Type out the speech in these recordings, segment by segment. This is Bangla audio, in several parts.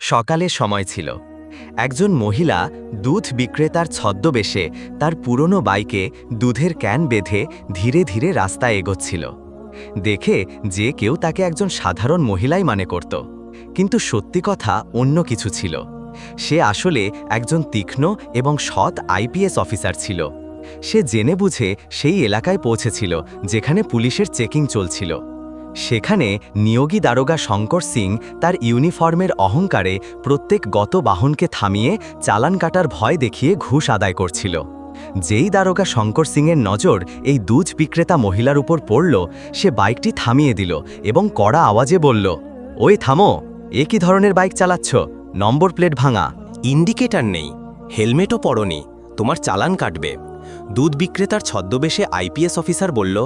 সকালের সময় ছিল। একজন মহিলা দুধ বিক্রেতার ছদ্মবেশে তার পুরনো বাইকে দুধের ক্যান বেঁধে ধীরে ধীরে রাস্তায় এগোচ্ছিল। দেখে যে কেউ তাকে একজন সাধারণ মহিলাই মানে করত। কিন্তু সত্যি কথা অন্য কিছু ছিল। সে আসলে একজন তীক্ষ্ণ এবং সৎ আইপিএস অফিসার ছিল। সে জেনে বুঝে সেই এলাকায় পৌঁছেছিল, যেখানে পুলিশের চেকিং চলছিল। সেখানে নিয়োগী দারোগা শঙ্কর সিং তার ইউনিফর্মের অহংকারে প্রত্যেক গত বাহনকে থামিয়ে চালান কাটার ভয় দেখিয়ে ঘুষ আদায় করছিল। যেই দারোগা শঙ্কর সিংয়ের নজর এই দুধ বিক্রেতা মহিলার উপর পড়ল, সে বাইকটি থামিয়ে দিল এবং কড়া আওয়াজে বলল, ওই থামো, এ কি ধরনের বাইক চালাচ্ছ? নম্বর প্লেট ভাঙা। ইন্ডিকেটার নেই, হেলমেটও পরনি, তোমার চালান কাটবে। দুধ বিক্রেতার ছদ্মবেশে আইপিএস অফিসার বলল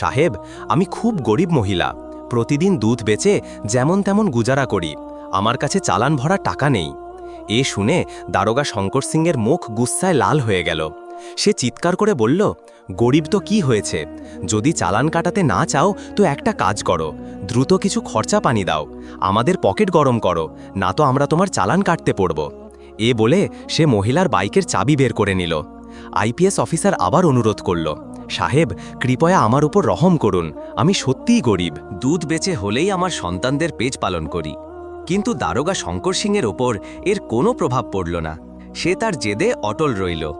সাহেব, আমি খুব গরিব মহিলা। প্রতিদিন দুধ বেচে যেমন তেমন গুজারা করি। আমার কাছে চালান ভরা টাকা নেই। এ শুনে দারোগা শঙ্কর সিংয়ের মুখ গুস্সায় লাল হয়ে গেল। সে চিৎকার করে বলল, গরিব তো কি হয়েছে? যদি চালান কাটাতে না চাও, তো একটা কাজ করো। দ্রুত কিছু খরচা পানি দাও। আমাদের পকেট গরম করো, না তো আমরা তোমার চালান কাটতে পড়ব। এ বলে সে মহিলার বাইকের চাবি বের করে নিল। আইপিএস অফিসার আবার অনুরোধ করল সাহেব, কৃপয়া আমার উপর রহম করুন। আমি সত্যিই গরিব। দুধ বেচে হলেই আমার সন্তানদের পেজ পালন করি। কিন্তু দারোগা শঙ্কর সিংয়ের ওপর এর কোনো প্রভাব পড়ল না। সে তার জেদে অটল রইল।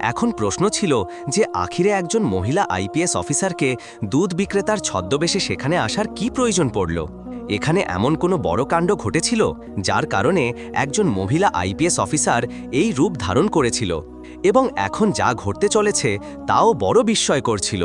এখন প্রশ্ন ছিল যে, আখিরে একজন মহিলা আইপিএস অফিসারকে দুধ বিক্রেতার ছদ্মবেশে সেখানে আসার কি প্রয়োজন পড়ল? এখানে এমন কোনো বড় কাণ্ড ঘটেছিল যার কারণে একজন মহিলা আইপিএস অফিসার এই রূপ ধারণ করেছিল এবং এখন যা ঘটতে চলেছে তাও বড় বিস্ময় করছিল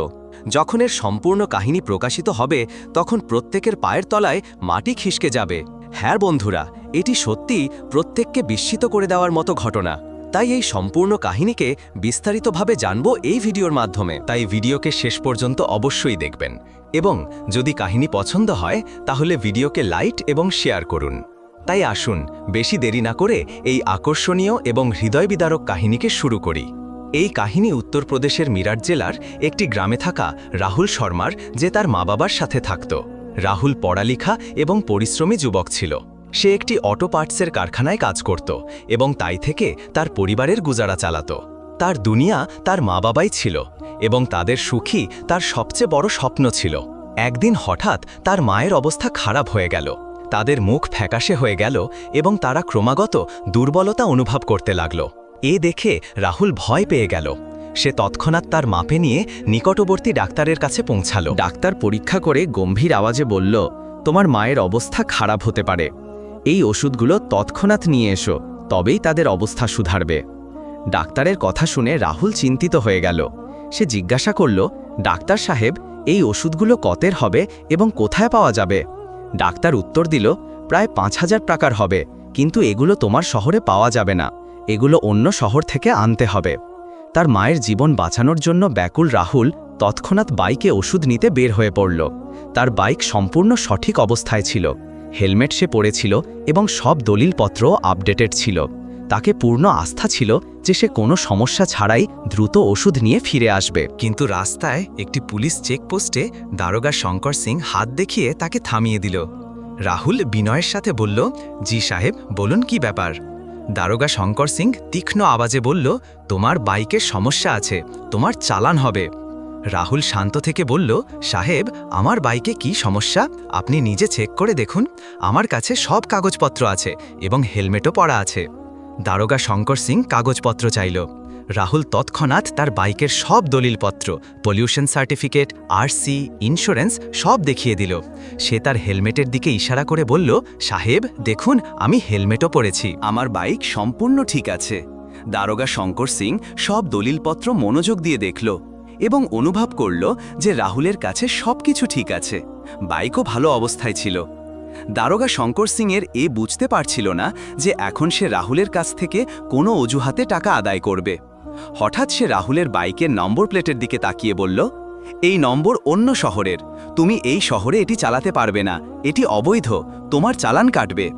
যখন এর সম্পূর্ণ কাহিনী প্রকাশিত হবে, তখন প্রত্যেকের পায়ের তলায় মাটি খিসকে যাবে। হ্যাঁ বন্ধুরা, এটি সত্যি প্রত্যেককে বিস্মিত করে দেওয়ার মতো ঘটনা। তাই এই সম্পূর্ণ কাহিনীকে বিস্তারিতভাবে জানব এই ভিডিওর মাধ্যমে। তাই ভিডিওকে শেষ পর্যন্ত অবশ্যই দেখবেন। এবং যদি কাহিনী পছন্দ হয়, তাহলে ভিডিওকে লাইট এবং শেয়ার করুন। তাই আসুন, বেশি দেরি না করে এই আকর্ষণীয় এবং হৃদয়বিদারক কাহিনীকে শুরু করি। এই কাহিনী উত্তরপ্রদেশের মিরাট জেলার একটি গ্রামে থাকা রাহুল শর্মার, যে তার মা বাবার সাথে থাকত। রাহুল পড়ালেখা এবং পরিশ্রমী যুবক ছিল। সে একটি অটো পার্টসের কারখানায় কাজ করত এবং তাই থেকে তার পরিবারের গুজারা চালাত। তার দুনিয়া তার মা বাবাই ছিল এবং তাদের সুখী তার সবচেয়ে বড় স্বপ্ন ছিল। একদিন হঠাৎ তার মায়ের অবস্থা খারাপ হয়ে গেল। তাদের মুখ ফ্যাকাশে হয়ে গেল এবং তারা ক্রমাগত দুর্বলতা অনুভব করতে লাগল। এ দেখে রাহুল ভয় পেয়ে গেল। সে তৎক্ষণাৎ তার মাপে নিয়ে নিকটবর্তী ডাক্তারের কাছে পৌঁছালো। ডাক্তার পরীক্ষা করে গম্ভীর আওয়াজে বলল, তোমার মায়ের অবস্থা খারাপ হতে পারে। এই ওষুধগুলো তৎক্ষণাৎ নিয়ে এসো, তবেই তাদের অবস্থা সুধারবে। ডাক্তারের কথা শুনে রাহুল চিন্তিত হয়ে গেল। সে জিজ্ঞাসা করল, ডাক্তার সাহেব, এই ওষুধগুলো কতের হবে এবং কোথায় পাওয়া যাবে? ডাক্তার উত্তর দিল, প্রায় পাঁচ হাজার টাকার হবে, কিন্তু এগুলো তোমার শহরে পাওয়া যাবে না, এগুলো অন্য শহর থেকে আনতে হবে। তার মায়ের জীবন বাঁচানোর জন্য ব্যাকুল রাহুল তৎক্ষণাৎ বাইকে ওষুধ নিতে বের হয়ে পড়ল। তার বাইক সম্পূর্ণ সঠিক অবস্থায় ছিল। হেলমেট সে পরেছিল এবং সব দলিলপত্র আপডেটেড ছিল। তাকে পূর্ণ আস্থা ছিল যে সে কোনো সমস্যা ছাড়াই দ্রুত ওষুধ নিয়ে ফিরে আসবে। কিন্তু রাস্তায় একটি পুলিশ চেকপোস্টে দারোগা শঙ্কর সিং হাত দেখিয়ে তাকে থামিয়ে দিল। রাহুল বিনয়ের সাথে বলল, জি সাহেব, বলুন কি ব্যাপার? দারোগা শঙ্কর সিং তীক্ষ্ণ আওয়াজে বলল, তোমার বাইকের সমস্যা আছে, তোমার চালান হবে। রাহুল শান্ত থেকে বলল, সাহেব, আমার বাইকে কি সমস্যা? আপনি নিজে চেক করে দেখুন। আমার কাছে সব কাগজপত্র আছে এবং হেলমেটও পরা আছে দারোগা শঙ্কর সিং কাগজপত্র চাইল। রাহুল তৎক্ষণাৎ তার বাইকের সব দলিলপত্র, পলিউশন সার্টিফিকেট আরসি ইন্স্যুরেন্স সব দেখিয়ে দিল। সে তার হেলমেটের দিকে ইশারা করে বলল, সাহেব, দেখুন, আমি হেলমেটও পরেছি। আমার বাইক সম্পূর্ণ ঠিক আছে। দারোগা শঙ্কর সিং সব দলিলপত্র মনোযোগ দিয়ে দেখল। এবং অনুভব করল যে রাহুলের কাছে সবকিছু ঠিক আছে। বাইকও ভালো অবস্থায় ছিল। দারোগা শঙ্কর সিংয়ের এ বুঝতে পারছিল না যে এখন সে রাহুলের কাছ থেকে কোনো অজুহাতে টাকা আদায় করবে। হঠাৎ সে রাহুলের বাইকের নম্বর প্লেটের দিকে তাকিয়ে বলল, এই নম্বর অন্য শহরের। তুমি এই শহরে এটি চালাতে পারবে না। এটি অবৈধ। তোমার চালান কাটবে।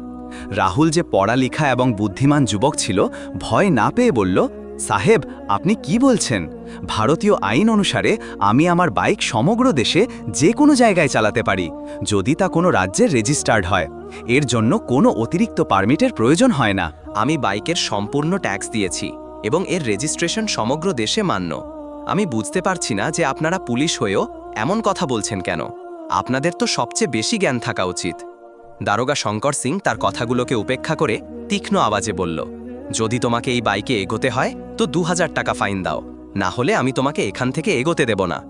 রাহুল যে পড়ালেখা এবং বুদ্ধিমান যুবক ছিল, ভয় না পেয়ে বলল সাহেব, আপনি কি বলছেন? ভারতীয় আইন অনুসারে আমি আমার বাইক সমগ্র দেশে যে কোনো জায়গায় চালাতে পারি, যদি তা কোনো রাজ্যের রেজিস্টার্ড হয়। এর জন্য কোনো অতিরিক্ত পারমিটের প্রয়োজন হয় না। আমি বাইকের সম্পূর্ণ ট্যাক্স দিয়েছি এবং এর রেজিস্ট্রেশন সমগ্র দেশে মান্য। আমি বুঝতে পারছি না যে আপনারা পুলিশ হয়েও এমন কথা বলছেন কেন। আপনাদের তো সবচেয়ে বেশি জ্ঞান থাকা উচিত। দারোগা শঙ্কর সিং তার কথাগুলোকে উপেক্ষা করে তীক্ষ্ণ আওয়াজে বলল যদি তোমাকে এই বাইকে এগোতে হয়, তো দু হাজার টাকা ফাইন দাও। না হলে আমি তোমাকে এখান থেকে এগোতে দেব না।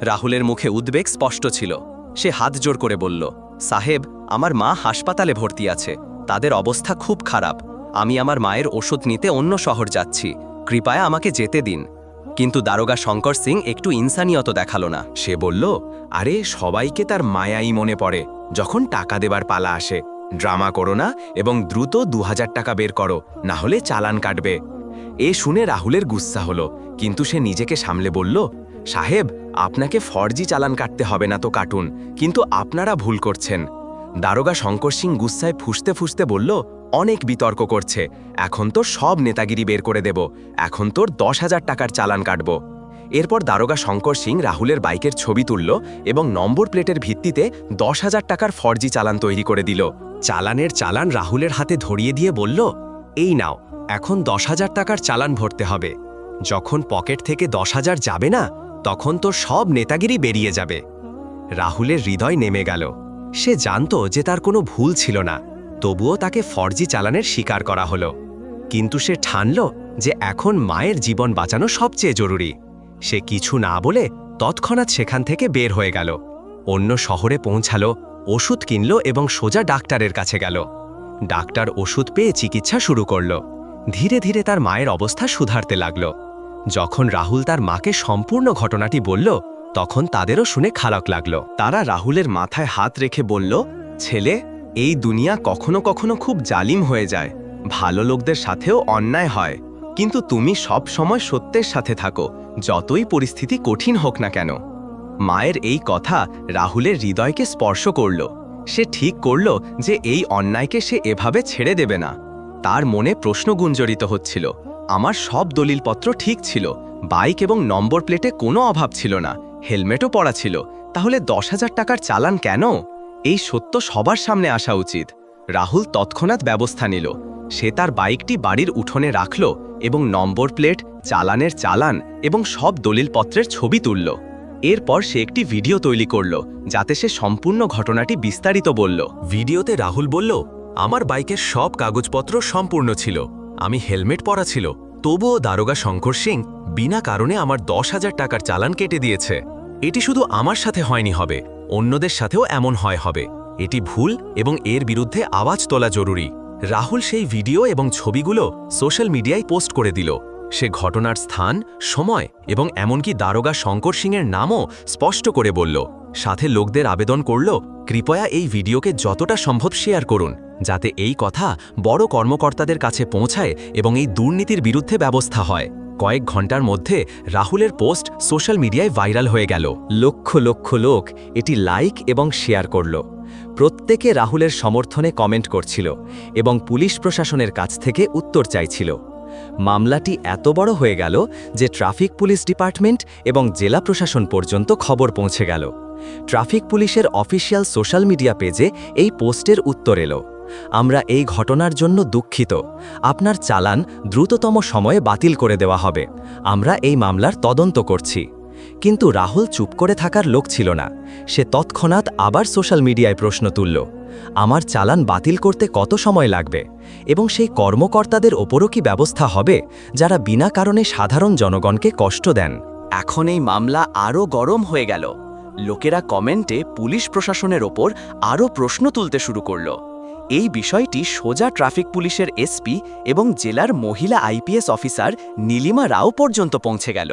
রাহুলের মুখে উদ্বেগ স্পষ্ট ছিল। সে হাত জোর করে বলল, সাহেব, আমার মা হাসপাতালে ভর্তি আছে। তাদের অবস্থা খুব খারাপ। আমি আমার মায়ের ওষুধ নিতে অন্য শহর যাচ্ছি। কৃপায় আমাকে যেতে দিন। কিন্তু দারোগা শঙ্কর সিং একটু ইনসানিয়ত দেখাল না। সে বলল, আরে, সবাইকে তার মায়াই মনে পড়ে। যখন টাকা দেবার পালা আসে ড্রামা করো না এবং দ্রুত দু হাজার টাকা বের করো, না হলে চালান কাটবে। এ শুনে রাহুলের গুস্সা হলো, কিন্তু সে নিজেকে সামলে বলল, সাহেব, আপনাকে ফর্জি চালান কাটতে হবে না তো কাটুন, কিন্তু আপনারা ভুল করছেন। দারোগা শঙ্কর সিং গুস্সায় ফুসতে ফুসতে বলল, অনেক বিতর্ক করছে, এখন তোর সব নেতাগিরি বের করে দেব, এখন তোর দশ হাজার টাকার চালান কাটব। এরপর দারোগা শঙ্কর সিং রাহুলের বাইকের ছবি তুলল এবং নম্বর প্লেটের ভিত্তিতে দশ হাজার টাকার ফর্জি চালান তৈরি করে দিল। চালানের চালান রাহুলের হাতে ধরিয়ে দিয়ে বলল, এই নাও, এখন দশ হাজার টাকার চালান ভরতে হবে। যখন পকেট থেকে দশ হাজার যাবে না, তখন তো সব নেতাগিরি বেরিয়ে যাবে রাহুলের হৃদয় নেমে গেল। সে জানত যে তার কোনো ভুল ছিল না। তবুও তাকে ফর্জি চালানের শিকার করা হলো। কিন্তু সে ঠানল যে এখন মায়ের জীবন বাঁচানো সবচেয়ে জরুরি। সে কিছু না বলে তৎক্ষণাৎ সেখান থেকে বের হয়ে গেল। অন্য শহরে পৌঁছালো ওষুধ কিনল এবং সোজা ডাক্তারের কাছে গেল। ডাক্তার ওষুধ পেয়ে চিকিৎসা শুরু করল। ধীরে ধীরে তার মায়ের অবস্থা সুধারতে লাগল। যখন রাহুল তার মাকে সম্পূর্ণ ঘটনাটি বলল, তখন তাদেরও শুনে খারাপ লাগল। তারা রাহুলের মাথায় হাত রেখে বলল, ছেলে, এই দুনিয়া কখনো কখনো খুব জালিম হয়ে যায়। ভালো লোকদের সাথেও অন্যায় হয়। কিন্তু তুমি সব সময় সত্যের সাথে থাকো। যতই পরিস্থিতি কঠিন হোক না কেন। মায়ের এই কথা রাহুলের হৃদয়কে স্পর্শ করল। সে ঠিক করল যে এই অন্যায়কে সে এভাবে ছেড়ে দেবে না। তার মনে প্রশ্ন গুঞ্জরিত হচ্ছিল, আমার সব দলিলপত্র ঠিক ছিল, বাইক এবং নম্বর প্লেটে কোনো অভাব ছিল না, হেলমেটও পরা ছিল, তাহলে দশ হাজার টাকার চালান কেন? এই সত্য সবার সামনে আসা উচিত। রাহুল তৎক্ষণাৎ ব্যবস্থা নিল। সে তার বাইকটি বাড়ির উঠোনে রাখল এবং নম্বর প্লেট, চালানের চালান এবং সব দলিলপত্রের ছবি তুলল। এরপর সে একটি ভিডিও তৈরি করল, যাতে সে সম্পূর্ণ ঘটনাটি বিস্তারিত বলল। ভিডিওতে রাহুল বলল, আমার বাইকের সব কাগজপত্র সম্পূর্ণ ছিল। আমি হেলমেট পরা ছিল। তবুও দারোগা শঙ্কর সিং বিনা কারণে আমার দশ হাজার টাকার চালান কেটে দিয়েছে। এটি শুধু আমার সাথে হয়নি হবে, অন্যদের সাথেও এমন হয় হবে। এটি ভুল এবং এর বিরুদ্ধে আওয়াজ তোলা জরুরি। রাহুল সেই ভিডিও এবং ছবিগুলো সোশ্যাল মিডিয়ায় পোস্ট করে দিল। সে ঘটনার স্থান, সময় এবং এমনকি দারোগা শঙ্কর সিংয়ের নামও স্পষ্ট করে বলল। সাথে লোকদের আবেদন করল, কৃপয়া এই ভিডিওকে যতটা সম্ভব শেয়ার করুন, যাতে এই কথা বড় কর্মকর্তাদের কাছে পৌঁছায় এবং এই দুর্নীতির বিরুদ্ধে ব্যবস্থা হয়। কয়েক ঘণ্টার মধ্যে রাহুলের পোস্ট সোশ্যাল মিডিয়ায় ভাইরাল হয়ে গেল। লক্ষ লক্ষ লোক এটি লাইক এবং শেয়ার করল। প্রত্যেকে রাহুলের সমর্থনে কমেন্ট করছিল এবং পুলিশ প্রশাসনের কাছ থেকে উত্তর চাইছিল। মামলাটি এত বড় হয়ে গেল যে ট্রাফিক পুলিশ ডিপার্টমেন্ট এবং জেলা প্রশাসন পর্যন্ত খবর পৌঁছে গেল। ট্রাফিক পুলিশের অফিসিয়াল সোশ্যাল মিডিয়া পেজে এই পোস্টের উত্তর এলো। আমরা এই ঘটনার জন্য দুঃখিত। আপনার চালান দ্রুততম সময়ে বাতিল করে দেওয়া হবে। আমরা এই মামলার তদন্ত করছি। কিন্তু রাহুল চুপ করে থাকার লোক ছিল না। সে তৎক্ষণাৎ আবার সোশ্যাল মিডিয়ায় প্রশ্ন তুলল, আমার চালান বাতিল করতে কত সময় লাগবে? এবং সেই কর্মকর্তাদের ওপরও কি ব্যবস্থা হবে, যারা বিনা কারণে সাধারণ জনগণকে কষ্ট দেন? এখন এই মামলা আরও গরম হয়ে গেল। লোকেরা কমেন্টে পুলিশ প্রশাসনের ওপর আরও প্রশ্ন তুলতে শুরু করল। এই বিষয়টি সোজা ট্রাফিক পুলিশের এসপি এবং জেলার মহিলা আইপিএস অফিসার নীলিমা রাও পর্যন্ত পৌঁছে গেল।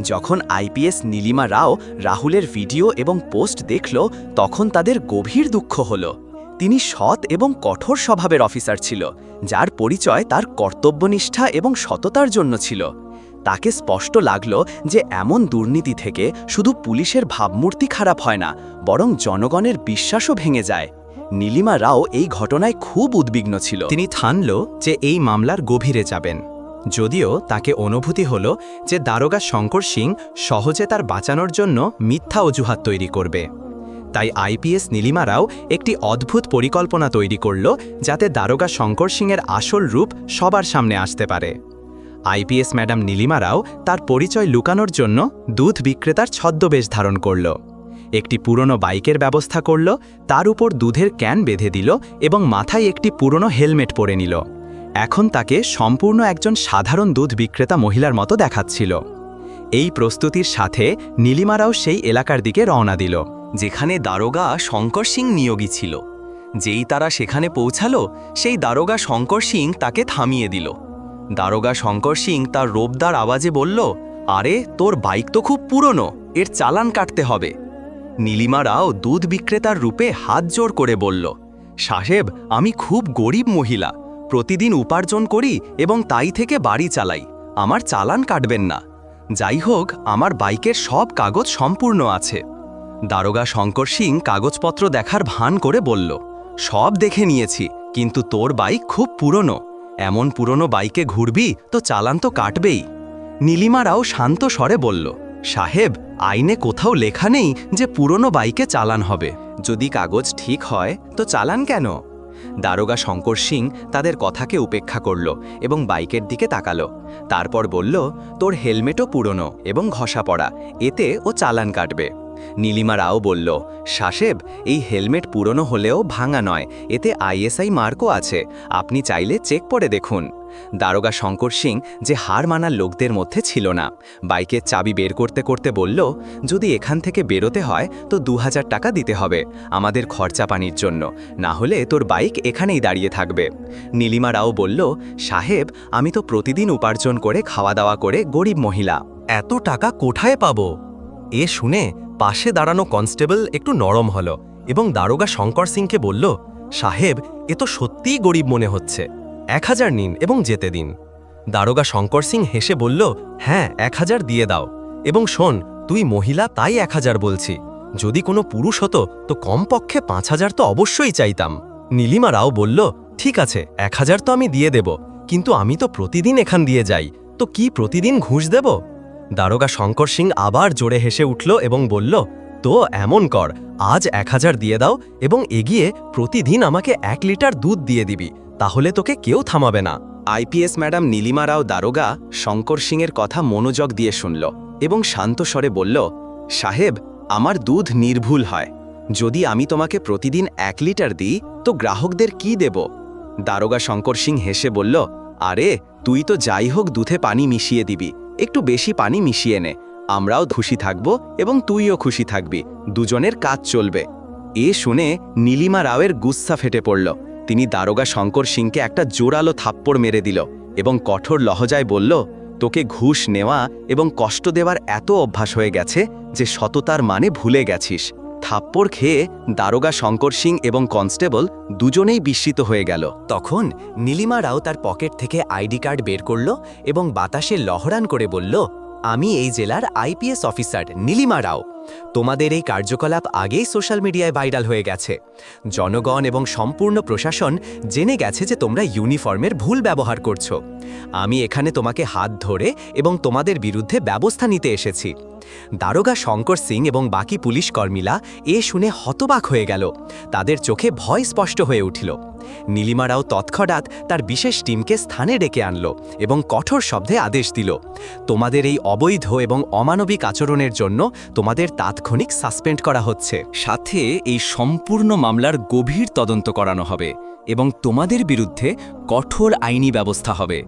যখন আইপিএস নীলিমা রাও রাহুলের ভিডিও এবং পোস্ট দেখল, তখন তাদের গভীর দুঃখ হল। তিনি সৎ এবং কঠোর স্বভাবের অফিসার ছিল, যার পরিচয় তার কর্তব্যনিষ্ঠা এবং সততার জন্য ছিল। তাকে স্পষ্ট লাগল যে এমন দুর্নীতি থেকে শুধু পুলিশের ভাবমূর্তি খারাপ হয় না, বরং জনগণের বিশ্বাসও ভেঙে যায়। নীলিমা রাও এই ঘটনায় খুব উদ্বিগ্ন ছিল। তিনি ঠানল যে এই মামলার গভীরে যাবেন। যদিও তাকে অনুভূতি হল যে দারোগা শঙ্কর সিং সহজে তার বাঁচানোর জন্য মিথ্যা অজুহাত তৈরি করবে। তাই আইপিএস নীলিমারাও একটি অদ্ভুত পরিকল্পনা তৈরি করল যাতে দারোগা শঙ্কর সিংয়ের আসল রূপ সবার সামনে আসতে পারে। আইপিএস ম্যাডাম নীলিমারাও তার পরিচয় লুকানোর জন্য দুধ বিক্রেতার ছদ্মবেশ ধারণ করল। একটি পুরনো বাইকের ব্যবস্থা করল, তার উপর দুধের ক্যান বেঁধে দিল এবং মাথায় একটি পুরনো হেলমেট পরে নিল। এখন তাকে সম্পূর্ণ একজন সাধারণ দুধ বিক্রেতা মহিলার মতো দেখাচ্ছিল। এই প্রস্তুতির সাথে নীলিমারাও সেই এলাকার দিকে রওনা দিল, যেখানে দারোগা শঙ্কর সিং নিয়োগী ছিল। যেই তারা সেখানে পৌঁছালো, সেই দারোগা শঙ্কর সিং তাকে থামিয়ে দিল। দারোগা শঙ্কর সিং তার রোবদার আওয়াজে বলল, আরে, তোর বাইক তো খুব পুরনো, এর চালান কাটতে হবে। নীলিমারাও দুধ বিক্রেতার রূপে হাত জোর করে বলল, সাহেব, আমি খুব গরিব মহিলা প্রতিদিন উপার্জন করি এবং তাই থেকে বাড়ি চালাই। আমার চালান কাটবেন না। যাই হোক, আমার বাইকের সব কাগজ সম্পূর্ণ আছে। দারোগা শঙ্কর সিং কাগজপত্র দেখার ভান করে বলল, সব দেখে নিয়েছি, কিন্তু তোর বাইক খুব পুরনো। এমন পুরনো বাইকে ঘুরবি তো চালান তো কাটবেই। নীলিমারাও শান্ত স্বরে বলল, সাহেব, আইনে কোথাও লেখা নেই যে পুরনো বাইকে চালান হবে। যদি কাগজ ঠিক হয়, তো চালান কেন? দারোগা শঙ্কর সিং তাদের কথাকে উপেক্ষা করল এবং বাইকের দিকে তাকালো। তারপর বলল, তোর হেলমেটও পুরনো এবং ঘষা পড়া, এতে ও চালান কাটবে। নীলিমা রাও বলল শাসেব এই হেলমেট পুরনো হলেও ভাঙা নয়, এতে আইএসআই মার্কও আছে। আপনি চাইলে চেক পরে দেখুন। দারোগা শঙ্কর সিং যে হার মানার লোকদের মধ্যে ছিল না। বাইকের চাবি বের করতে করতে বলল, যদি এখান থেকে বেরোতে হয় তো দু হাজার টাকা দিতে হবে আমাদের খরচা পানির জন্য, না হলে তোর বাইক এখানেই দাঁড়িয়ে থাকবে। নীলিমা রাও বলল, সাহেব, আমি তো প্রতিদিন উপার্জন করে খাওয়া দাওয়া করে গরিব মহিলা। এত টাকা কোথায় পাবো? এ শুনে পাশে দাঁড়ানো কনস্টেবল একটু নরম হল এবং দারোগা শঙ্কর সিংকে বলল, সাহেব, এ তো সত্যিই গরিব মনে হচ্ছে। এক হাজার নিন এবং যেতে দিন। দারোগা শঙ্কর সিং হেসে বলল হ্যাঁ এক হাজার দিয়ে দাও। এবং শোন, তুই মহিলা, তাই এক হাজার বলছি। যদি কোনো পুরুষ হতো, তো কমপক্ষে পাঁচ হাজার তো অবশ্যই চাইতাম। নীলিমা রাও বলল, ঠিক আছে, এক হাজার তো আমি দিয়ে দেব, কিন্তু আমি তো প্রতিদিন এখান দিয়ে যাই, তো কি প্রতিদিন ঘুষ দেব? দারোগা শঙ্কর সিং আবার জোরে হেসে উঠল এবং বলল, তো এমন কর, আজ এক হাজার দিয়ে দাও এবং এগিয়ে প্রতিদিন আমাকে এক লিটার দুধ দিয়ে দিবি। তাহলে তোকে কেউ থামাবে না। আইপিএস ম্যাডাম নীলিমা রাও দারোগা শঙ্কর সিংয়ের কথা মনোযোগ দিয়ে শুনল এবং শান্ত স্বরে বলল, সাহেব, আমার দুধ নির্ভুল হয়। যদি আমি তোমাকে প্রতিদিন এক লিটার দিই, তো গ্রাহকদের কি দেব? দারোগা শঙ্কর সিং হেসে বলল, আরে, তুই তো যাই হোক দুধে পানি মিশিয়ে দিবি। একটু বেশি পানি মিশিয়ে নে। আমরাও খুশি থাকব এবং তুইও খুশি থাকবি। দুজনের কাজ চলবে। এ শুনে নীলিমা রাওয়ের গুচ্ছা ফেটে পড়ল। তিনি দারোগা শঙ্কর সিংকে একটা জোরালো থাপ্পড় মেরে দিল এবং কঠোর লহজায় বলল, তোকে ঘুষ নেওয়া এবং কষ্ট দেওয়ার এত অভ্যাস হয়ে গেছে যে সততার মানে ভুলে গেছিস। থাপ্পড় খেয়ে দারোগা শঙ্কর সিং এবং কনস্টেবল দুজনেই বিস্মিত হয়ে গেল। তখন নীলিমা রাও তার পকেট থেকে আইডি কার্ড বের করল এবং বাতাসে লহরান করে বলল আমি এই জেলার আইপিএস অফিসার নীলিমা রাও। তোমাদের এই কার্যকলাপ আগেই সোশ্যাল মিডিয়ায় ভাইরাল হয়ে গেছে। জনগণ এবং সম্পূর্ণ প্রশাসন জেনে গেছে যে তোমরা ইউনিফর্মের ভুল ব্যবহার করছ। আমি এখানে তোমাকে হাত ধরে এবং তোমাদের বিরুদ্ধে ব্যবস্থা নিতে এসেছি। দারোগা শঙ্কর সিং এবং বাকি পুলিশ কর্মীরা এ শুনে হতবাক হয়ে গেল। তাদের চোখে ভয় স্পষ্ট হয়ে উঠিল। নীলিমারাও তৎক্ষণাৎ তার বিশেষ টিমকে স্থানে ডেকে আনল এবং কঠোর শব্দে আদেশ দিল, তোমাদের এই অবৈধ এবং অমানবিক আচরণের জন্য তোমাদের তাৎক্ষণিক সাসপেন্ড করা হচ্ছে। সাথে এই সম্পূর্ণ মামলার গভীর তদন্ত করানো হবে এবং তোমাদের বিরুদ্ধে কঠোর আইনি ব্যবস্থা হবে।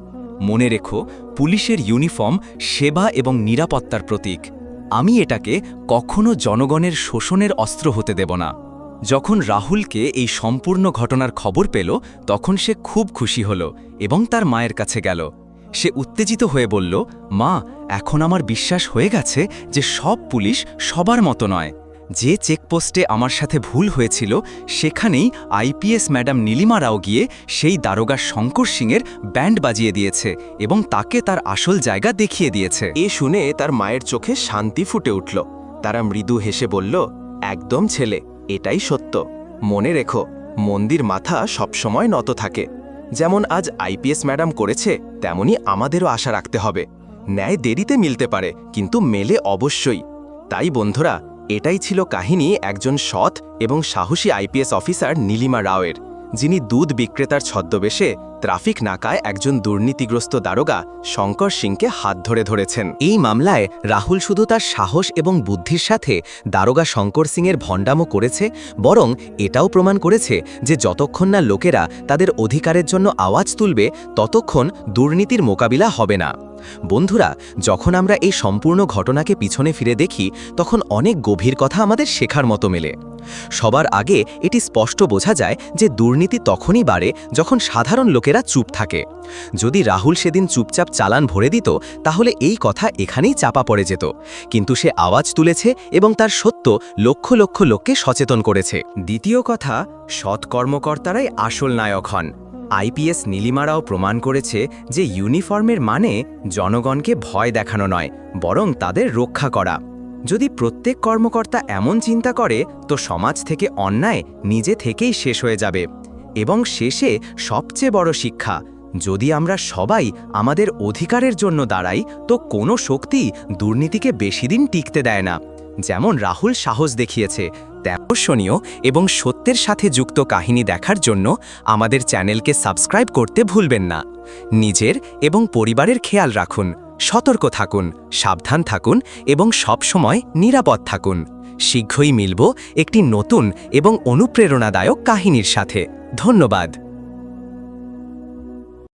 মনে রেখো, পুলিশের ইউনিফর্ম সেবা এবং নিরাপত্তার প্রতীক। আমি এটাকে কখনো জনগণের শোষণের অস্ত্র হতে দেব না। যখন রাহুলকে এই সম্পূর্ণ ঘটনার খবর পেল, তখন সে খুব খুশি হল এবং তার মায়ের কাছে গেল। সে উত্তেজিত হয়ে বলল, মা, এখন আমার বিশ্বাস হয়ে গেছে যে সব পুলিশ সবার মতো নয়। যে চেকপোস্টে আমার সাথে ভুল হয়েছিল, সেখানেই আইপিএস ম্যাডাম নীলিমা রাও গিয়ে সেই দারোগা শঙ্কর সিংয়ের ব্যান্ড বাজিয়ে দিয়েছে এবং তাকে তার আসল জায়গা দেখিয়ে দিয়েছে। এ শুনে তার মায়ের চোখে শান্তি ফুটে উঠল। তারা মৃদু হেসে বলল, একদম ছেলে, এটাই সত্য। মনে রেখো, মন্দির মাথা সবসময় নত থাকে। যেমন আজ আইপিএস ম্যাডাম করেছে, তেমনি আমাদেরও আশা রাখতে হবে। ন্যায় দেরিতে মিলতে পারে, কিন্তু মেলে অবশ্যই। তাই বন্ধুরা এটাই ছিল কাহিনী একজন সৎ এবং সাহসী আইপিএস অফিসার নীলিমা রাওয়ের, যিনি দুধ বিক্রেতার ছদ্মবেশে ট্রাফিক নাকায় একজন দুর্নীতিগ্রস্ত দারোগা শঙ্কর সিংকে হাত ধরে ধরেছেন। এই মামলায় রাহুল শুধু তার সাহস এবং বুদ্ধির সাথে দারোগা শঙ্কর সিংয়ের ভণ্ডামো করেছে, বরং এটাও প্রমাণ করেছে যে যতক্ষণ না লোকেরা তাদের অধিকারের জন্য আওয়াজ তুলবে, ততক্ষণ দুর্নীতির মোকাবিলা হবে না। বন্ধুরা, যখন আমরা এই সম্পূর্ণ ঘটনাকে পিছনে ফিরে দেখি, তখন অনেক গভীর কথা আমাদের শেখার মতো মেলে। সবার আগে এটি স্পষ্ট বোঝা যায় যে দুর্নীতি তখনই বাড়ে যখন সাধারণ লোকেরা চুপ থাকে। যদি রাহুল সেদিন চুপচাপ চালান ভরে দিত, তাহলে এই কথা এখানেই চাপা পড়ে যেত। কিন্তু সে আওয়াজ তুলেছে এবং তার সত্য লক্ষ লক্ষ লোককে সচেতন করেছে। দ্বিতীয় কথা, সৎ কর্মকর্তারাই আসল নায়ক হন। আইপিএস নীলিমারাও প্রমাণ করেছে যে ইউনিফর্মের মানে জনগণকে ভয় দেখানো নয়, বরং তাদের রক্ষা করা। যদি প্রত্যেক কর্মকর্তা এমন চিন্তা করে, তো সমাজ থেকে অন্যায় নিজে থেকেই শেষ হয়ে যাবে। এবং শেষে সবচেয়ে বড় শিক্ষা, যদি আমরা সবাই আমাদের অধিকারের জন্য দাঁড়াই, তো কোনো শক্তি দুর্নীতিকে বেশি দিন টিকতে দেয় না। যেমন রাহুল সাহস দেখিয়েছে তেমর্শনীয় এবং সত্যের সাথে যুক্ত কাহিনী দেখার জন্য আমাদের চ্যানেলকে সাবস্ক্রাইব করতে ভুলবেন না। নিজের এবং পরিবারের খেয়াল রাখুন, সতর্ক থাকুন, সাবধান থাকুন এবং সবসময় নিরাপদ থাকুন। শীঘ্রই মিলব একটি নতুন এবং অনুপ্রেরণাদায়ক কাহিনীর সাথে। ধন্যবাদ।